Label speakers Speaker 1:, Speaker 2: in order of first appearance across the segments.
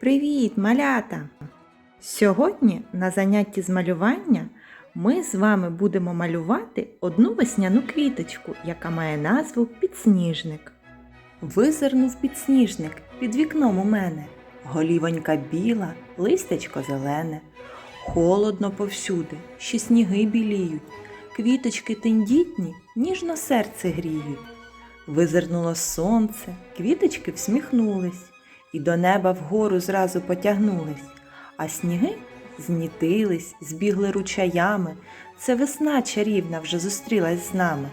Speaker 1: Привіт, малята! Сьогодні на занятті з малювання ми з вами будемо малювати одну весняну квіточку, яка має назву підсніжник. Визирнув підсніжник під вікном у мене. Голівонька біла, листячко зелене. Холодно повсюди, ще сніги біліють, квіточки тендітні, ніжно серце гріють. Визирнуло сонце, квіточки всміхнулись, і до неба вгору зразу потягнулись, а сніги знітились, збігли ручаями. Це весна чарівна вже зустрілась з нами.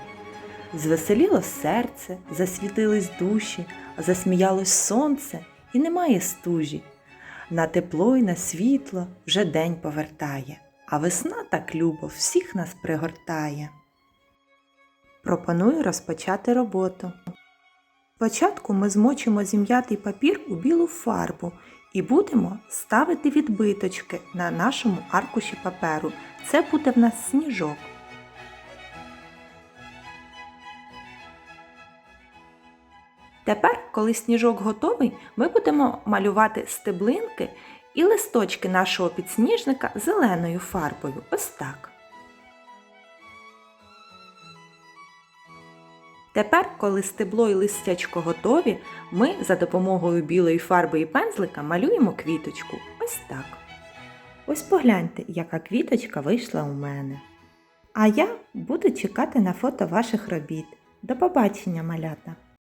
Speaker 1: Звеселіло серце, засвітились душі, засміялось сонце і немає стужі. На тепло й на світло вже день повертає, а весна так любо всіх нас пригортає. Пропоную розпочати роботу. Спочатку ми змочимо зім'ятий папір у білу фарбу і будемо ставити відбиточки на нашому аркуші паперу. Це буде в нас сніжок. Тепер, коли сніжок готовий, ми будемо малювати стеблинки і листочки нашого підсніжника зеленою фарбою. Ось так. Тепер, коли стебло і листячко готові, ми за допомогою білої фарби і пензлика малюємо квіточку. Ось так. Ось погляньте, яка квіточка вийшла у мене. А я буду чекати на фото ваших робіт. До побачення, малята!